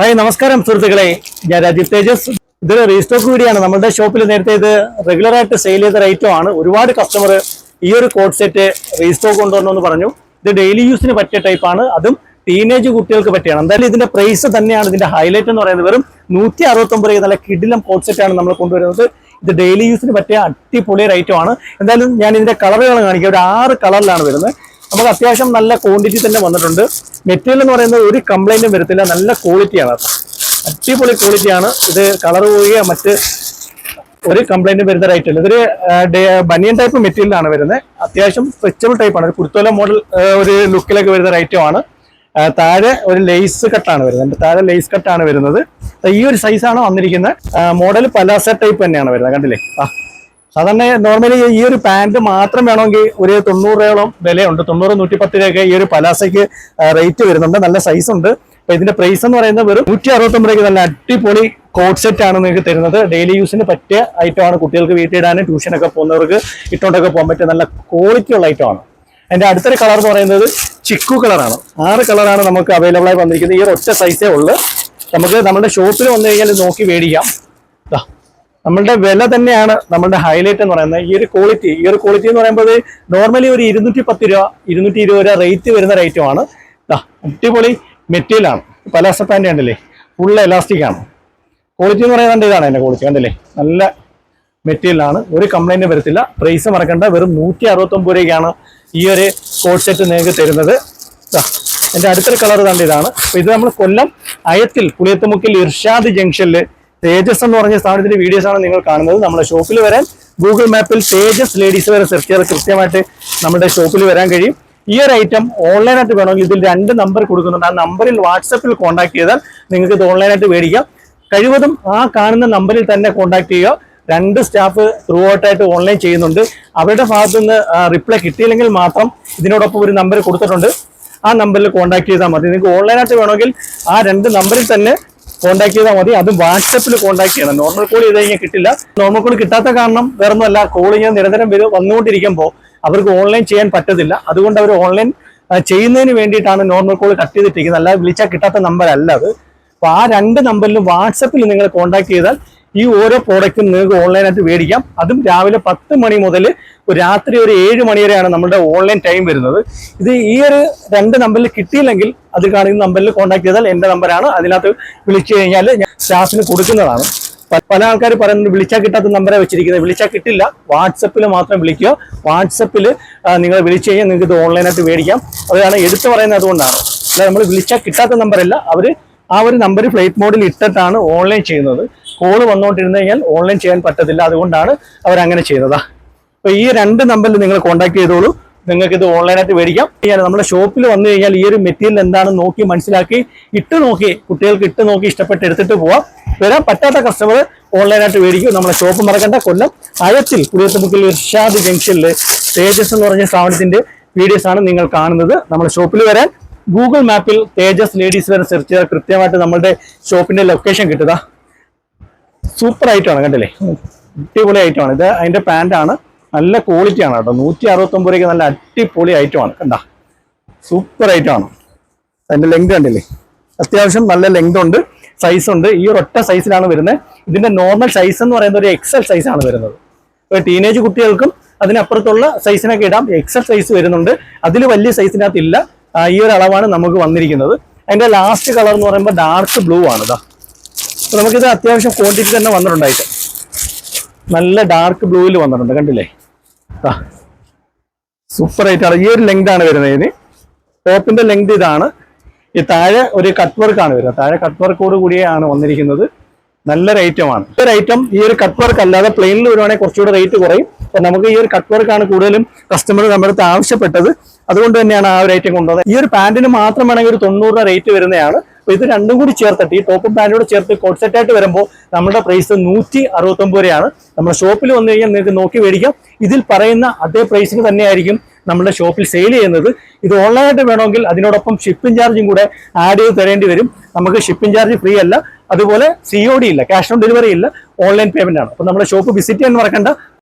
Hi നമസ്കാരം സുഹൃത്തുക്കളെ. ഞാൻ രാജീവ് തേജസ്. ഇതൊരു റീസ്റ്റോക്ക് കൂടിയാണ് നമ്മുടെ ഷോപ്പിൽ നേരത്തെ ഇത് റെഗുലർ ആയിട്ട് സെയിൽ ചെയ്ത ഐറ്റം ആണ്. ഒരുപാട് കസ്റ്റമർ ഈ ഒരു കോഡ് സെറ്റ് റീസ്റ്റോക്ക് കൊണ്ടുവരണമെന്ന് പറഞ്ഞു. ഇത് ഡെയിലി യൂസിന് പറ്റിയ ടൈപ്പാണ് അതും ടീനേജ് കുട്ടികൾക്ക് പറ്റിയാണ്. എന്തായാലും ഇതിന്റെ പ്രൈസ് തന്നെയാണ്. ഇതിന്റെ ഹൈലൈറ്റ് എന്ന് പറയുന്നത് വെറും നൂറ്റി അറുപത്തൊമ്പത് രൂപ. നല്ല കിഡിലം കോഡ് സെറ്റ് ആണ് നമ്മൾ കൊണ്ടുവരുന്നത്. ഇത് ഡെയിലി യൂസിന് പറ്റിയ അടിപൊളി item ആണ്. എന്തായാലും ഞാൻ ഇതിന്റെ കളറുകൾ കാണിക്കാം. ഒരു ആറ് കളറിലാണ് വരുന്നത്. നമുക്ക് അത്യാവശ്യം നല്ല ക്വാണ്ടിറ്റി തന്നെ വന്നിട്ടുണ്ട്. മെറ്റീരിയൽ എന്ന് പറയുന്നത് ഒരു കംപ്ലൈന്റും വരത്തില്ല. നല്ല ക്വാളിറ്റിയാണ് അടിപൊളി ക്വാളിറ്റിയാണ് ഇത് കളർ പോവുകയോ മറ്റ് ഒരു കംപ്ലൈന്റും വരുന്ന റൈറ്റല്ല ഇതൊരു ബനിയൻ ടൈപ്പ് മെറ്റീരിയലാണ് വരുന്നത്. അത്യാവശ്യം സ്ട്രെച്ചബിൾ ടൈപ്പാണ് ഒരു കുർത്തോല മോഡൽ ഒരു ലുക്കിലൊക്കെ വരുന്ന ഐറ്റം താഴെ ഒരു ലേസ് കട്ടാണ് വരുന്നത്. എന്റെ താഴെ ലേസ് കട്ടാണ് വരുന്നത്. ഈ ഒരു സൈസാണ് വന്നിരിക്കുന്നത്? മോഡൽ പലാസ ടൈപ്പ് തന്നെയാണ് വരുന്നത്. കണ്ടില്ലേ? ആ സാധാരണ നോർമലി ഈ ഒരു പാന്റ് മാത്രം വേണമെങ്കിൽ ഒരു തൊണ്ണൂറ് രൂപയോളം വിലയുണ്ട്. തൊണ്ണൂറ് നൂറ്റി പത്ത് രൂപയൊക്കെ ഈ ഒരു പലാസയ്ക്ക് റേറ്റ് വരുന്നുണ്ട്. നല്ല സൈസ് ഉണ്ട്. അപ്പൊ ഇതിന്റെ പ്രൈസ് എന്ന് പറയുന്നത് വെറും നൂറ്റി അറുപത്തൊമ്പത് നല്ല അടിപൊളി കോട്ട് സെറ്റ് ആണ് നിങ്ങൾക്ക് തരുന്നത്. ഡെയിലി യൂസിന് പറ്റിയ ഐറ്റം ആണ് കുട്ടികൾക്ക് വീട്ടിലിടാനും ട്യൂഷനൊക്കെ പോകുന്നവർക്ക് ഇട്ടുകൊണ്ടൊക്കെ പോകാൻ പറ്റിയ നല്ല ക്വാളിറ്റി ഉള്ള ഐറ്റം ആണ്. അതിന്റെ അടുത്തൊരു കളർ എന്ന് പറയുന്നത് ചിക്കു കളറാണ് ആറ് കളറാണ് നമുക്ക് അവൈലബിൾ ആയി വന്നിരിക്കുന്നത്. ഈ ഒറ്റ സൈസേ ഉള്ളു. നമുക്ക് നമ്മുടെ ഷോപ്പിൽ വന്നു കഴിഞ്ഞാൽ നോക്കി മേടിക്കാം. നമ്മളുടെ വില തന്നെയാണ് നമ്മളുടെ ഹൈലൈറ്റ് എന്ന് പറയുന്നത്. ഈ ഒരു ക്വാളിറ്റി ഈ ഒരു ക്വാളിറ്റി എന്ന് പറയുമ്പോൾ നോർമലി ഒരു ഇരുന്നൂറ്റി പത്ത് രൂപ ഇരുന്നൂറ്റി ഇരുപത് രൂപ റേറ്റ് വരുന്ന റേറ്റുമാണ് അടിപൊളി മെറ്റീരിയൽ ആണ്. പലാസ പാന്റ് കണ്ടില്ലേ? ഫുൾ എലാസ്റ്റിക് ആണ്. ക്വാളിറ്റി എന്ന് പറയുന്നത് ഇതാണ് എന്റെ ക്വാളിറ്റി കണ്ടില്ലേ? നല്ല മെറ്റീരിയൽ ആണ്. ഒരു കംപ്ലൈന്റ് വരത്തില്ല. പ്രൈസ് മറക്കണ്ട. വെറും നൂറ്റി അറുപത്തൊമ്പത് രൂപയ്ക്കാണ് ഈ ഒരു കോട്ട് സെറ്റ് നിങ്ങൾക്ക് തരുന്നത്. എന്റെ അടുത്തൊരു കളർ കണ്ട ഇതാണ്. ഇത് നമ്മൾ കൊല്ലം അയത്തിൽ പുളിയത്തുമുക്കിൽ ഇർഷാദ് ജംഗ്ഷനിൽ തേജസ് എന്ന് പറഞ്ഞ സ്ഥാപനത്തിന്റെ വീഡിയോസ് ആണ് നിങ്ങൾ കാണുന്നത്. നമ്മുടെ ഷോപ്പിൽ വരാൻ ഗൂഗിൾ മാപ്പിൽ തേജസ് ലേഡീസ് വരെ സെർച്ച് ചെയ്ത് കൃത്യമായിട്ട് നമ്മുടെ ഷോപ്പിൽ വരാൻ കഴിയും. ഈ ഒരു ഐറ്റം ഓൺലൈനായിട്ട് വേണമെങ്കിൽ ഇതിൽ രണ്ട് നമ്പർ കൊടുക്കുന്നുണ്ട്. ആ നമ്പറിൽ വാട്സപ്പിൽ കോൺടാക്ട് ചെയ്താൽ നിങ്ങൾക്ക് ഇത് ഓൺലൈനായിട്ട് മേടിക്കാം. കഴിവതും ആ കാണുന്ന നമ്പറിൽ തന്നെ കോൺടാക്ട് ചെയ്യുക. രണ്ട് സ്റ്റാഫ് ത്രൂ ഔട്ടായിട്ട് ഓൺലൈൻ ചെയ്യുന്നുണ്ട്. അവരുടെ ഭാഗത്തു നിന്ന് റിപ്ലൈ കിട്ടിയില്ലെങ്കിൽ മാത്രം ഇതിനോടൊപ്പം ഒരു നമ്പർ കൊടുത്തിട്ടുണ്ട്. ആ നമ്പറിൽ കോൺടാക്ട് ചെയ്താൽ മതി. നിങ്ങൾക്ക് ഓൺലൈനായിട്ട് വേണമെങ്കിൽ ആ രണ്ട് നമ്പറിൽ തന്നെ കോൺടാക്ട് ചെയ്താൽ മതി. അതും വാട്സപ്പിൽ കോൺടാക്ട് ചെയ്യണം. നോർമൽ കോൾ ചെയ്ത് കഴിഞ്ഞാൽ കിട്ടില്ല. നോർമൽ കോൾ കിട്ടാത്ത കാരണം വേറൊന്നുമല്ല കോൾ ഞാൻ നിരന്തരം വന്നുകൊണ്ടിരിക്കുമ്പോൾ അവർക്ക് ഓൺലൈൻ ചെയ്യാൻ പറ്റത്തില്ല. അതുകൊണ്ട് അവർ ഓൺലൈൻ ചെയ്യുന്നതിന് വേണ്ടിയിട്ടാണ് നോർമൽ കോൾ കട്ട് ചെയ്തിട്ടിരിക്കുന്നത്. അല്ലാതെ വിളിച്ചാൽ കിട്ടാത്ത നമ്പർ അല്ല അത്. അപ്പോൾ ആ രണ്ട് നമ്പറിലും വാട്സപ്പിൽ നിങ്ങൾ കോൺടാക്ട് ചെയ്താൽ ഈ ഓരോ പ്രോഡക്റ്റും നിങ്ങൾക്ക് ഓൺലൈനായിട്ട് മേടിക്കാം. അതും രാവിലെ പത്ത് മണി മുതൽ രാത്രി ഒരു ഏഴ് മണി വരെയാണ് നമ്മുടെ ഓൺലൈൻ ടൈം വരുന്നത്. ഇത് ഈ ഒരു രണ്ട് നമ്പറിൽ കിട്ടിയില്ലെങ്കിൽ അത് കാണുന്ന നമ്പറിൽ കോൺടാക്ട് ചെയ്താൽ എന്റെ നമ്പറാണ് അതിനകത്ത് വിളിച്ചു കഴിഞ്ഞാൽ ഞാൻ സ്റ്റാഫിന് കൊടുക്കുന്നതാണ്. പല ആൾക്കാർ പറയുന്നത് വിളിച്ചാൽ കിട്ടാത്ത നമ്പറെ വെച്ചിരിക്കുന്നത്. വിളിച്ചാൽ കിട്ടില്ല. വാട്സപ്പിൽ മാത്രം വിളിക്കുക. വാട്സപ്പിൽ നിങ്ങൾ വിളിച്ചു കഴിഞ്ഞാൽ നിങ്ങൾക്ക് ഇത് ഓൺലൈനായിട്ട് മേടിക്കാം. അതാണ് എടുത്തു പറയുന്നത് അതുകൊണ്ടാണ്. അല്ല നമ്മൾ വിളിച്ചാൽ കിട്ടാത്ത നമ്പറല്ല അവർ ആ ഒരു നമ്പർ ഫ്ലൈറ്റ് മോഡിൽ ഇട്ടിട്ടാണ് ഓൺലൈൻ ചെയ്യുന്നത്. കോൾ വന്നുകൊണ്ടിരുന്നു കഴിഞ്ഞാൽ ഓൺലൈൻ ചെയ്യാൻ പറ്റത്തില്ല. അതുകൊണ്ടാണ് അവർ അങ്ങനെ ചെയ്യുന്നത് അപ്പൊ ഈ രണ്ട് നമ്പറിൽ നിങ്ങൾ കോൺടാക്ട് ചെയ്തോളൂ. നിങ്ങൾക്ക് ഇത് ഓൺലൈനായിട്ട് മേടിക്കാം. നമ്മുടെ ഷോപ്പിൽ വന്നു കഴിഞ്ഞാൽ ഈ ഒരു മെറ്റീരിയൽ എന്താണെന്ന് നോക്കി മനസ്സിലാക്കി ഇട്ട് നോക്കി. കുട്ടികൾക്ക് ഇട്ട് നോക്കി ഇഷ്ടപ്പെട്ട് എടുത്തിട്ട് പോവാം. വരാൻ പറ്റാത്ത കസ്റ്റമർ ഓൺലൈനായിട്ട് മേടിക്കും. നമ്മുടെ ഷോപ്പ് മറക്കേണ്ട. കൊല്ലം അഴത്തിൽ കുടിയത്തുമുക്കിൽ ഇർഷാദ് ജംഗ്ഷനിൽ തേജസ് എന്ന് പറഞ്ഞ സ്ഥാപനത്തിന്റെ വീഡിയോസ് ആണ് നിങ്ങൾ കാണുന്നത്. നമ്മുടെ ഷോപ്പിൽ വരാൻ ഗൂഗിൾ മാപ്പിൽ തേജസ് ലേഡീസ് വരെ സെർച്ച് ചെയ്താൽ കൃത്യമായിട്ട് നമ്മുടെ ഷോപ്പിന്റെ ലൊക്കേഷൻ കിട്ടുക. സൂപ്പർ ആയിട്ടാണ് കണ്ടില്ലേ? അടിപൊളി ഐറ്റമാണ് ഇത് അതിന്റെ പാന്റ് ആണ്. നല്ല ക്വാളിറ്റി ആണ് കേട്ടോ. നൂറ്റി അറുപത്തൊമ്പത് രൂപയ്ക്ക് നല്ല അടിപൊളി ഐറ്റമാണ് കണ്ട? സൂപ്പർ ഐറ്റമാണ് അതിന്റെ ലെങ്ത് കണ്ടില്ലേ? അത്യാവശ്യം നല്ല ലെങ്ത് ഉണ്ട് സൈസ് ഉണ്ട്. ഈ ഒരു ഒറ്റ സൈസിലാണ് വരുന്നത്. ഇതിന്റെ നോർമൽ സൈസ് എന്ന് പറയുന്നത് ഒരു എക്സൽ സൈസ് ആണ് വരുന്നത്. ഒരു ടീനേജ് കുട്ടികൾക്കും അതിനപ്പുറത്തുള്ള സൈസിനൊക്കെ ഇടാം. എക്സൽ സൈസ് വരുന്നുണ്ട്. അതിൽ വലിയ സൈസിനകത്ത് ഇല്ല. ആ, ഈ ഒരു അളവാണ് നമുക്ക് വന്നിരിക്കുന്നത്. അതിന്റെ ലാസ്റ്റ് കളർ എന്ന് പറയുമ്പോൾ ഡാർക്ക് ബ്ലൂ ആണ് ഇതാ അപ്പൊ നമുക്കിത് അത്യാവശ്യം ക്വാണ്ടിറ്റി തന്നെ വന്നിട്ടുണ്ടായിട്ട്. നല്ല ഡാർക്ക് ബ്ലൂവിൽ വന്നിട്ടുണ്ട് കണ്ടില്ലേ? സൂപ്പർ ആയിട്ടാണ് ഈ ഒരു ലെങ്ത് ആണ് വരുന്നത് ഇതിന് ടോപ്പിന്റെ ലെങ്ത് ഇതാണ്. ഈ താഴെ ഒരു കട്ട് വർക്കാണ് വരുന്നത്. താഴെ കട്ട് വർക്കോട് കൂടിയാണ് വന്നിരിക്കുന്നത്. നല്ലൊരു ഐറ്റമാണ് ഈ ഒരു ഐറ്റം ഈ ഒരു കട്ട് വർക്ക് അല്ലാതെ പ്ലെയിനിൽ വരുവാണെങ്കിൽ കുറച്ചുകൂടെ റേറ്റ് കുറയും. അപ്പൊ നമുക്ക് ഈ ഒരു കട്ട് വർക്കാണ് കൂടുതലും കസ്റ്റമർ നമ്മുടെ അടുത്ത് ആവശ്യപ്പെട്ടത്. അതുകൊണ്ട് തന്നെയാണ് ആ ഒരു ഐറ്റം കൊണ്ടുവന്നത്. ഈ ഒരു പാന്റിന് മാത്രം വേണമെങ്കിൽ ഒരു തൊണ്ണൂറ് രൂപ റേറ്റ് വരുന്നതാണ് ഇത് രണ്ടും കൂടി ചേർത്തിട്ട് ഈ ടോപ്പും പാന്റിനോട് ചേർത്ത് കോട്ട് സെറ്റ് ആയിട്ട് വരുമ്പോൾ നമ്മുടെ പ്രൈസ് നൂറ്റി അറുപത്തൊമ്പത് രൂപയാണ്. നമ്മുടെ ഷോപ്പിൽ വന്നു കഴിഞ്ഞാൽ നിങ്ങൾക്ക് നോക്കി മേടിക്കാം. ഇതിൽ പറയുന്ന അതേ പ്രൈസിന് തന്നെയായിരിക്കും നമ്മുടെ ഷോപ്പിൽ സെയിൽ ചെയ്യുന്നത്. ഇത് ഓൺലൈനായിട്ട് വേണമെങ്കിൽ അതിനോടൊപ്പം ഷിപ്പിംഗ് ചാർജും കൂടെ ആഡ് ചെയ്ത് തരേണ്ടി വരും. നമുക്ക് ഷിപ്പിംഗ് ചാർജ് ഫ്രീ അല്ല. അതുപോലെ സി ഇല്ല. ക്യാഷ് ഓൺ ഡെലിവറി ഇല്ല. ഓൺലൈൻ പേയ്മെന്റ് ആണ്. അപ്പോൾ നമ്മുടെ ഷോപ്പ് വിസിറ്റ് ചെയ്യാൻ മറക്കണ്ട.